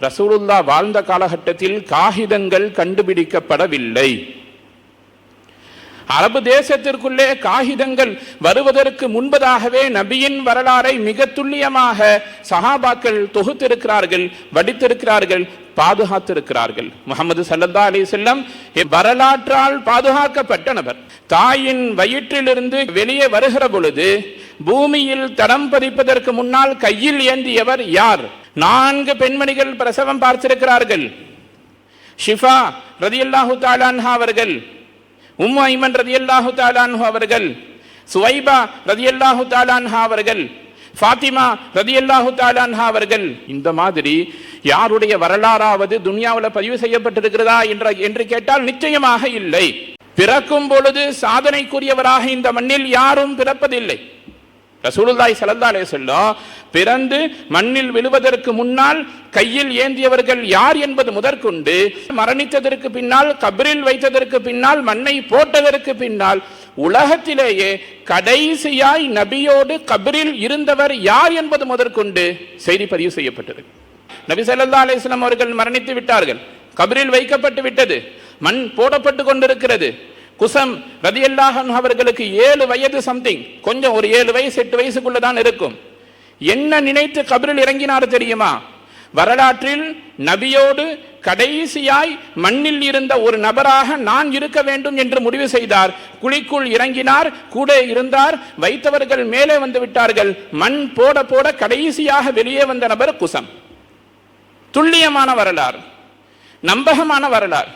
ரசூலுல்லா வாழ்ந்த காலகட்டத்தில் காகிதங்கள் கண்டுபிடிக்கப்படவில்லை. அரபு தேசத்திற்குள்ளே காகிதங்கள் வருவதற்கு முன்பதாகவே நபியின் வரலாறை மிக துல்லியமாக சஹாபாக்கள் தொகுத்திருக்கிறார்கள் வடித்திருக்கிறார்கள் பாதுகாத்திருக்கிறார்கள். முகமது சல்லா அலி செல்லம் வரலாற்றால் பாதுகாக்கப்பட்ட நபர். தாயின் வயிற்றிலிருந்து வெளியே வருகிற பொழுது பூமியில் தடம் பதிப்பதற்கு முன்னால் கையில் ஏந்தியவர் யார்? நான்கு பெண்மணிகள் பிரசவம் பார்த்திருக்கிறார்கள். ஷிஃபா ரதியல்லாஹு தாலான்ஹா அவர்கள் உம் ஐமன் ரதியல்லாஹு தாலான்ஹு அவர்கள் சுவைபா ரதியல்லாஹு தாலான்ஹா அவர்கள் ஃபாத்திமா ரதியல்லாஹு தாலான்ஹா அவர்கள். இந்த மாதிரி யாருடைய வரலாறாவது துனியாவில் பதிவு செய்யப்பட்டிருக்கிறதா என்ற என்று கேட்டால் நிச்சயமாக இல்லை. பிறக்கும் பொழுது சாதனைக்குரியவராக இந்த மண்ணில் யாரும் பிறப்பதில்லை. ரசூலுல்லாய் சல்லா அலே சொல்லும் பிறந்து மண்ணில் விழுவதற்கு முன்னால் கையில் ஏந்தியவர்கள் யார் என்பது முதற்கொண்டு மரணித்ததற்கு பின்னால் கபரில் வைத்ததற்கு பின்னால் மண்ணை போட்டதற்கு பின்னால் உலகத்திலேயே கடைசியாய் நபியோடு கபரில் இருந்தவர் யார் என்பது முதற்கொண்டு செய்தி பதிவு செய்யப்பட்டது. நபி சல்லா அலிஸ்லாம் அவர்கள் மரணித்து விட்டார்கள். கபரில் வைக்கப்பட்டு விட்டது. மண் போடப்பட்டு கொண்டிருக்கிறது. குசம் ரதியல்லாஹன் அவர்களுக்கு ஏழு வயது சம்திங் கொஞ்சம் ஒரு ஏழு வயசு எட்டு வயசுக்குள்ள தான் இருக்கும். என்ன நினைத்து கபரில் இறங்கினார் தெரியுமா? வரலாற்றில் நபியோடு கடைசியாய் மண்ணில் இருந்த ஒரு நபராக நான் இருக்க வேண்டும் என்று முடிவு செய்தார். குழிக்குள் இறங்கினார் கூட இருந்தார் வைத்தவர்கள் மேலே வந்து விட்டார்கள். மண் போட போட கடைசியாக வெளியே வந்த நபர் குசம். துல்லியமான வரலாறு. நம்பகமான வரலாறு.